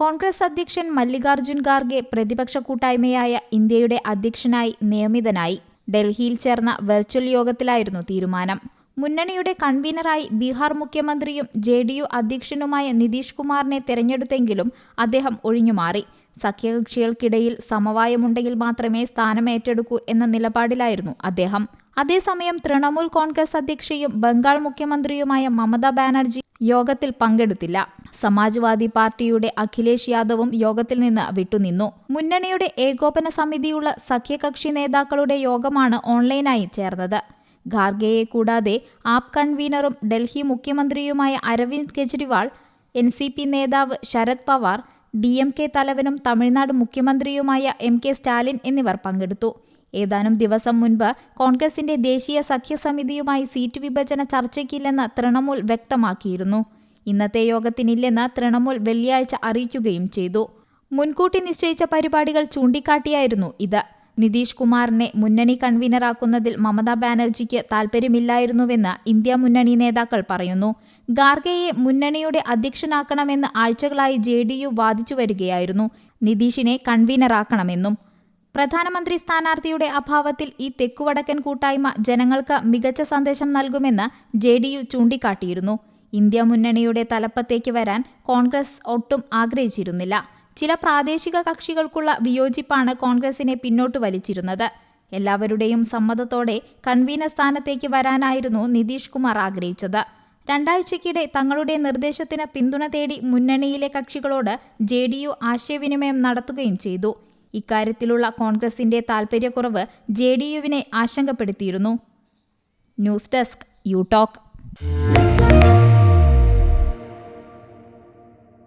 കോൺഗ്രസ് അധ്യക്ഷൻ മല്ലികാർജുൻ ഖാർഗെ പ്രതിപക്ഷ കൂട്ടായ്മയായ ഇന്ത്യയുടെ അധ്യക്ഷനായി നിയമിതനായി. ഡൽഹിയിൽ ചേർന്ന വെർച്വൽ യോഗത്തിലായിരുന്നു തീരുമാനം. മുന്നണിയുടെ കൺവീനറായി ബീഹാർ മുഖ്യമന്ത്രിയും ജെ ഡി യു അധ്യക്ഷനുമായ നിതീഷ് കുമാറിനെ തെരഞ്ഞെടുത്തെങ്കിലും അദ്ദേഹം ഒഴിഞ്ഞുമാറി സഖ്യകക്ഷികൾക്കിടയിൽ സമവായമുണ്ടെങ്കിൽ മാത്രമേ സ്ഥാനം ഏറ്റെടുക്കൂ എന്ന നിലപാടിലായിരുന്നു അദ്ദേഹം. അതേസമയം തൃണമൂൽ കോൺഗ്രസ് അധ്യക്ഷയും ബംഗാൾ മുഖ്യമന്ത്രിയുമായ മമതാ ബാനർജി യോഗത്തിൽ പങ്കെടുത്തില്ല. സമാജ്വാദി പാർട്ടിയുടെ അഖിലേഷ് യാദവും യോഗത്തിൽ നിന്ന് വിട്ടുനിന്നു. മുന്നണിയുടെ ഏകോപന സമിതിയുള്ള സഖ്യകക്ഷി നേതാക്കളുടെ യോഗമാണ് ഓൺലൈനായി ചേർന്നത്. ഖാർഗെയെ കൂടാതെ ആപ് കൺവീനറും ഡൽഹി മുഖ്യമന്ത്രിയുമായ Arvind Kejriwal N C P നേതാവ് Sharad Pawar D M K തലവനും Tamil Nadu മുഖ്യമന്ത്രിയുമായ എം കെ സ്റ്റാലിൻ എന്നിവർ പങ്കെടുത്തു. ഏതാനും ദിവസം മുൻപ് കോൺഗ്രസിന്റെ ദേശീയ സഖ്യസമിതിയുമായി സീറ്റ് വിഭജന ചർച്ചയ്ക്കില്ലെന്ന് തൃണമൂൽ വ്യക്തമാക്കിയിരുന്നു. ഇന്നത്തെ യോഗത്തിനില്ലെന്ന് തൃണമൂൽ വെള്ളിയാഴ്ച അറിയിക്കുകയും ചെയ്തു. മുൻകൂട്ടി നിശ്ചയിച്ച പരിപാടികൾ ചൂണ്ടിക്കാട്ടിയായിരുന്നു ഇത്. നിതീഷ് കുമാറിനെ മുന്നണി കൺവീനറാക്കുന്നതിൽ മമതാ ബാനർജിക്ക് താൽപ്പര്യമില്ലായിരുന്നുവെന്ന് ഇന്ത്യ മുന്നണി നേതാക്കൾ പറയുന്നു. ഗാർഗയെ മുന്നണിയുടെ അധ്യക്ഷനാക്കണമെന്ന് ആഴ്ചകളായി ജെ ഡി യു വാദിച്ചു വരികയായിരുന്നു. നിതീഷിനെ കൺവീനറാക്കണമെന്നും. പ്രധാനമന്ത്രി സ്ഥാനാർത്ഥിയുടെ അഭാവത്തിൽ ഈ തെക്കുവടക്കൻ കൂട്ടായ്മ ജനങ്ങൾക്ക് മികച്ച സന്ദേശം നൽകുമെന്ന് ജെ ഡി യു ചൂണ്ടിക്കാട്ടിയിരുന്നു. ഇന്ത്യ മുന്നണിയുടെ തലപ്പത്തേക്ക് വരാൻ കോൺഗ്രസ് ഒട്ടും ആഗ്രഹിച്ചിരുന്നില്ല. ചില പ്രാദേശിക കക്ഷികൾക്കുള്ള വിയോജിപ്പാണ് കോൺഗ്രസിനെ പിന്നോട്ട് വലിച്ചിരുന്നത്. എല്ലാവരുടെയും സമ്മതത്തോടെ കൺവീനർ സ്ഥാനത്തേക്ക് വരാനായിരുന്നു നിതീഷ് കുമാർ ആഗ്രഹിച്ചത്. രണ്ടാഴ്ചയ്ക്കിടെ തങ്ങളുടെ നിർദ്ദേശത്തിന് പിന്തുണ തേടി മുന്നണിയിലെ കക്ഷികളോട് ജെ ഡി യു ആശയവിനിമയം നടത്തുകയും ചെയ്തു. ഇക്കാര്യത്തിലുള്ള കോൺഗ്രസിന്റെ താൽപ്പര്യക്കുറവ് ജെ ഡി യുവിനെ ആശങ്കപ്പെടുത്തിയിരുന്നു. News desk U talk.